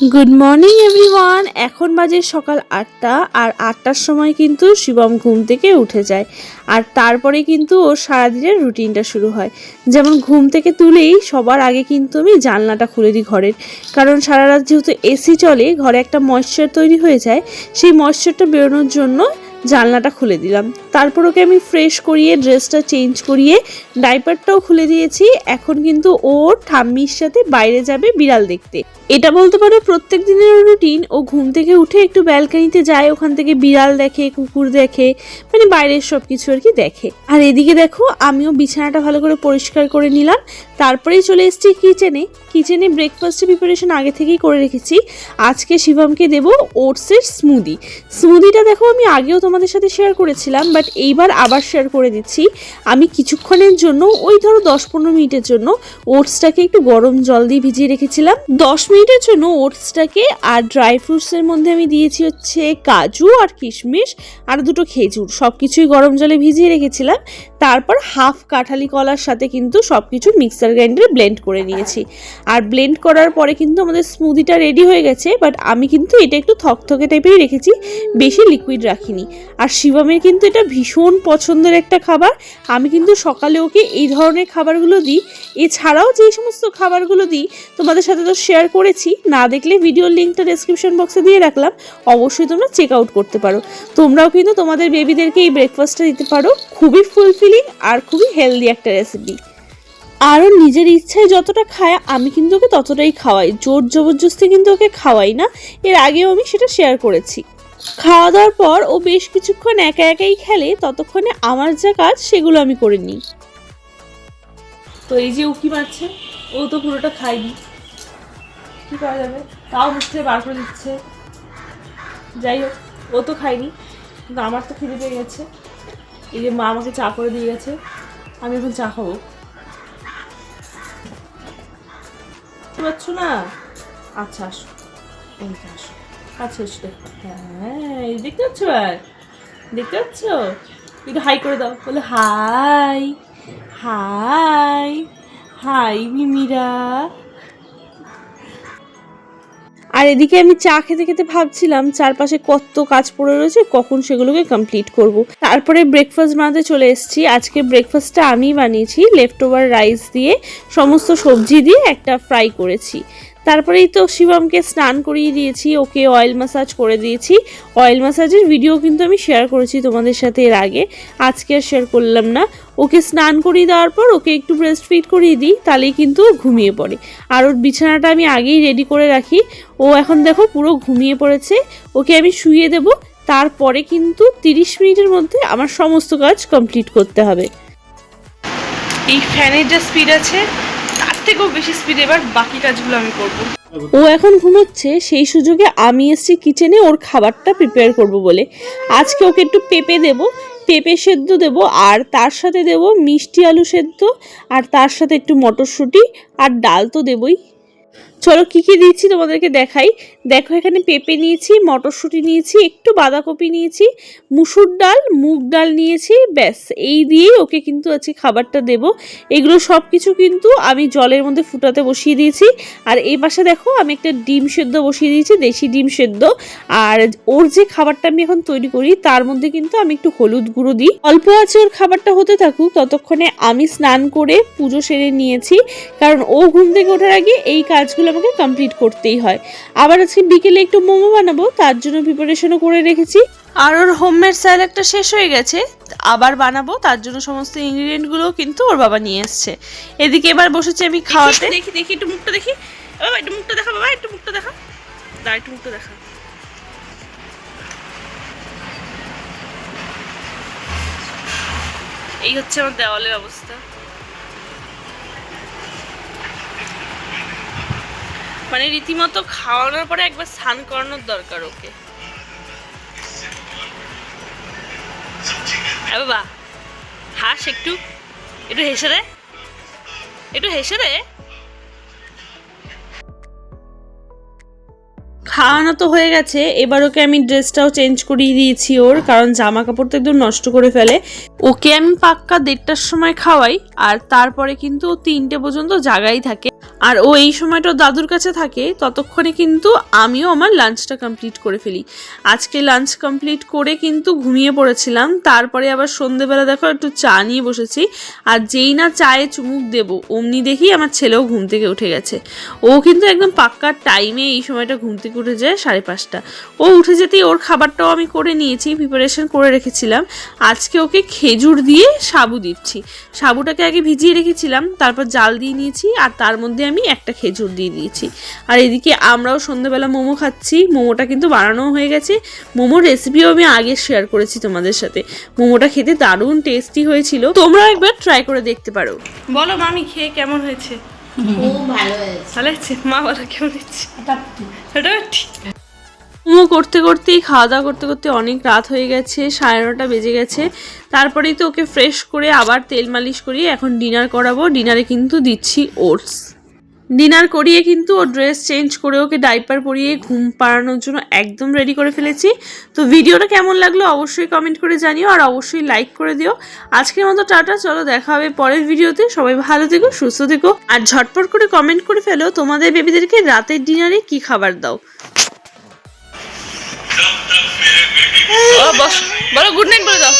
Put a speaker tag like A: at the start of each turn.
A: Good morning everyone এখন বাজে সকাল আটটা, আর আটটার সময় কিন্তু শিবম ঘুম থেকে উঠে যায়। আর তারপরে কিন্তু ও সারাদিনের রুটিনটা শুরু হয়। যেমন ঘুম থেকে তুলেই সবার আগে কিন্তু আমি জানলাটা খুলে দিই ঘরের। কারণ সারা রাত যেহেতু এসি চলে, ঘরে একটা ময়শ্চার তৈরি হয়ে যায়, সেই ময়শ্চারটা বেরোনোর জন্য জানলাটা খুলে দিলাম। তারপর ওকে আমি ফ্রেশ করিয়ে ড্রেসটা চেঞ্জ করিয়ে ডাইপারটাও খুলে দিয়েছি। এখন কিন্তু ওর ঠাম্মির সাথে বাইরে যাবে বিড়াল দেখতে। এটা বলতে পারো প্রত্যেক দিনের রুটিন ও ঘুম থেকে উঠে একটু ব্যালকানিতে যায়, ওখান থেকে বিড়াল দেখে, কুকুর দেখে মানে বাইরের সব কিছু আর কি দেখে। আর এদিকে দেখো, আমিও বিছানাটা ভালো করে পরিষ্কার করে নিলাম। তারপরেই চলে এসেছি কিচেনে। কিচেনে ব্রেকফাস্টের প্রিপারেশন আগে থেকেই করে রেখেছি। আজকে শিবমকে দেব ওটসের স্মুদি স্মুদিটা দেখো, আমি আগেও তোমাদের সাথে শেয়ার করেছিলাম বাট এইবার আবার শেয়ার করে দিচ্ছি। আমি কিছুক্ষণের জন্য, ওই ধরো দশ পনেরো মিনিটের জন্য, ওটসটাকে একটু গরম জল দিয়ে ভিজিয়ে রেখেছিলাম। দশ মিনিটের জন্য ওটসটাকে আর ড্রাই ফ্রুটসের মধ্যে আমি দিয়েছি হচ্ছে কাজু আর কিশমিশ আর দুটো খেজুর। সব কিছুই গরম জলে ভিজিয়ে রেখেছিলাম। তারপর হাফ কাঁঠালি কলার সাথে কিন্তু সব কিছু মিক্সার গ্রাইন্ডারে ব্লেন্ড করে নিয়েছি। আর ব্লেন্ড করার পরে কিন্তু আমাদের স্মুদিটা রেডি হয়ে গেছে, বাট আমি কিন্তু এটা একটু থকথকে টাইপেরই রেখেছি, বেশি লিকুইড রাখিনি। আর শিবমের কিন্তু এটা ভীষণ পছন্দের একটা খাবার। আমি কিন্তু সকালে ওকে এই ধরনের খাবারগুলো দিই। এছাড়াও যেই সমস্ত খাবারগুলো দিই, তোমাদের সাথে তো শেয়ার করেছি, না দেখলে ভিডিওর লিঙ্কটা ডেসক্রিপশন বক্সে দিয়ে রাখলাম। অবশ্যই তোমরা চেক আউট করতে পারো। তোমরাও কিন্তু তোমাদের বেবিদেরকে এই ব্রেকফাস্টটা দিতে পারো। খুবই ফুলফিলিং আর খুবই হেলদি একটা রেসিপি আরও নিজের ইচ্ছায় যতটা খায়, আমি কিন্তু ওকে ততটাই খাওয়াই। জোর জবরদস্তি কিন্তু ওকে খাওয়াই না। এর আগেও আমি সেটা শেয়ার করেছি। খাওয়া দাওয়ার পর ও বেশ কিছুক্ষণ একা একাই খেলে, ততক্ষণে আমার যা কাজ সেগুলো আমি করে নিই। তো এই যে উকি মারছে, ও তো পুরোটা খায়নি। কি করা যাবে? তাও মুখ বার করে দিচ্ছে। যাই হোক, ও তো খায়নি, কিন্তু আমার তো খিদে পেয়ে গেছে। এই যে মা আমাকে চা করে দিয়ে গেছে, আমি এখন চা খাব। পারছ না? আচ্ছা আসো। এই আসো। আচ্ছা এসো হ্যাঁ দেখতে পাচ্ছ আর দেখতে পাচ্ছ? একটু হাই করে দাও। বলে, হাই হাই হাই, মিমিরা। আর এদিকে আমি চা খেতে খেতে ভাবছিলাম, চারপাশে কত কাজ পড়ে রয়েছে, কখন সেগুলোকে কমপ্লিট করব। তারপরে ব্রেকফাস্ট বানাতে চলে এসেছি আজকে ব্রেকফাস্টটা আমি বানিয়েছি লেফট ওভার রাইস দিয়ে সমস্ত সবজি দিয়ে একটা ফ্রাই করেছি তারপরেই তো শিবমকে স্নান করিয়ে দিয়েছি, ওকে অয়েল ম্যাসাজ করে দিয়েছি। অয়েল ম্যাসাজের ভিডিও কিন্তু আমি শেয়ার করেছি তোমাদের সাথে এর আগে। আজকে আর শেয়ার করলাম না। ওকে স্নান করিয়ে দেওয়ার পর ওকে একটু ব্রেস্ট ফিট করিয়ে দিই, তাহলেই কিন্তু ঘুমিয়ে পড়ে। আর ওর বিছানাটা আমি আগেই রেডি করে রাখি। ও এখন দেখো পুরো ঘুমিয়ে পড়েছে। ওকে আমি শুইয়ে দেব। তারপরে কিন্তু তিরিশ মিনিটের মধ্যে আমার সমস্ত কাজ কমপ্লিট করতে হবে। এই ফ্যানের যা স্পিড আছে থেকেও বেশি স্পিডে এবার বাকি কাজগুলো আমি করব। ও এখন ঘুমোচ্ছে, সেই সুযোগে আমি এসেছি কিচেনে ওর খাবারটা প্রিপেয়ার করব বলে। আজকে ওকে একটু পেঁপে দেব, পেঁপে সেদ্ধ দেব, আর তার সাথে দেব মিষ্টি আলু সেদ্ধ, আর তার সাথে একটু মটরশুঁটি, আর ডাল তো দেবই। চলো কী কী দিচ্ছি তোমাদেরকে দেখাই। দেখো, এখানে পেঁপে নিয়েছি, মটরশুঁটি নিয়েছি, একটু বাঁধাকপি নিয়েছি, মুসুর ডাল, মুগ ডাল নিয়েছি, ব্যাস। এই দিয়েই ওকে কিন্তু আজকে খাবারটা দেব। এগুলো সব কিছু কিন্তু আমি জলের মধ্যে ফুটাতে বসিয়ে দিয়েছি। আর এই পাশে দেখো, আমি একটা ডিম সেদ্ধ বসিয়ে দিয়েছি, দেশি ডিম সেদ্ধ। আর ওর যে খাবারটা আমি এখন তৈরি করি, তার মধ্যে কিন্তু আমি একটু হলুদ গুঁড়ো দিই। অল্প আছে ওর খাবারটা হতে থাকুক, ততক্ষণে আমি স্নান করে পুজো সেরে নিয়েছি। কারণ ও ঘুম থেকে ওঠার আগে এই কাজগুলো আমাকে কমপ্লিট করতেই হয়। আবার আজকে বিকেলে একটু মোমো বানাবো তার জন্য প্রিপারেশনও করে রেখেছি। আর ওর হোমমেড স্যালাডটা শেষ হয়ে গেছে আবার বানাবো তার জন্য সমস্ত ইনগ্রিডিয়েন্টগুলো কিন্তু ওর বাবা নিয়ে এসছে। এদিকে এবার বসেছি আমি খাওয়াতে। দেখি দেখি একটু মুখটা দেখি। বাবা একটু মুখটা দেখা বাবা একটু মুখটা দেখা। দা একটু মুখটা দেখা। এই হচ্ছে আমার দেওয়ালের অবস্থা। মানে রীতিমতো খাওয়ানোর পরে একবার স্নান করানোর দরকার ওকে। বাবা, হাস একটু একটু হেসে রে একটু হেসে রে খাওয়ানো তো হয়ে গেছে, এবার ওকে আমি ড্রেসটাও চেঞ্জ করিয়ে দিয়েছি ওর, কারণ জামা কাপড় তো একদম নষ্ট করে ফেলে। ওকে আমি পাক্কা দেড়টার সময় খাওয়াই, আর তারপরে কিন্তু তিনটে পর্যন্ত জাগাই থাকে। আর ও এই সময়টা দাদুর কাছে থাকে, ততক্ষণে কিন্তু আমিও আমার লাঞ্চটা কমপ্লিট করে ফেলি। আজকে লাঞ্চ কমপ্লিট করে কিন্তু ঘুমিয়ে পড়েছিলাম, তারপরে আবার সন্ধেবেলা দেখো একটু চা নিয়ে বসেছি, আর যেই না চায়ে চুমুক দেবো, অমনি দেখি আমার ছেলেও ঘুম থেকে উঠে গেছে। ও কিন্তু একদম পাক্কার টাইমে এই সময়টা ঘুম থেকে উঠে যায় সাড়ে পাঁচটা। ও উঠে যেতেই ওর খাবারটাও আমি করে নিয়েছি প্রিপারেশন করে রেখেছিলাম। আজকে ওকে খেজুর দিয়ে সাবু দিচ্ছি। সাবুটাকে আগে ভিজিয়ে রেখেছিলাম, তারপর জাল দিয়ে নিয়েছি, আর তার মধ্যে আমি একটা খেজুর দিয়ে দিয়েছি। আর এদিকে আমরাও সন্ধ্যাবেলা মোমো খাচ্ছি। মোমোটা কিন্তু বানানো হয়ে গেছে। মোমোর রেসিপিও আমি আগে শেয়ার করেছি তোমাদের সাথে। মোমোটা খেতে দারুণ টেস্টি হয়েছিল। তোমরা একবার ট্রাই করে দেখতে পারো। বলো মামি খেয়ে কেমন হয়েছে?
B: ভালো হয়েছে।
A: ভালো হয়েছে? মা বলো কেমন হয়েছে? মোমো করতে করতেই খাওয়া দাওয়া করতে করতে অনেক রাত হয়ে গেছে সাড়ে নটা বেজে গেছে। তারপরেই তো ওকে ফ্রেশ করে আবার তেল মালিশ করিয়ে এখন ডিনার করাবো। ডিনারে কিন্তু দিচ্ছি ওটস ডিনার করিয়ে কিন্তু ও ড্রেস চেঞ্জ করে ওকে ডাইপার পরিয়ে ঘুম পাড়ানোর জন্য একদম রেডি করে ফেলেছি। তো ভিডিওটা কেমন লাগল অবশ্যই কমেন্ট করে জানিও আর অবশ্যই লাইক করে দিও। আজকের মতো টাটা চলো দেখা হবে পরের ভিডিওতে। সবাই ভালো থেকো সুস্থ থেকো। আর ঝটপট করে কমেন্ট করে ফেলো তোমাদের বেবিদেরকে রাতের ডিনারে কি খাবার দাও। বলো গুড নাইট বলে দাও।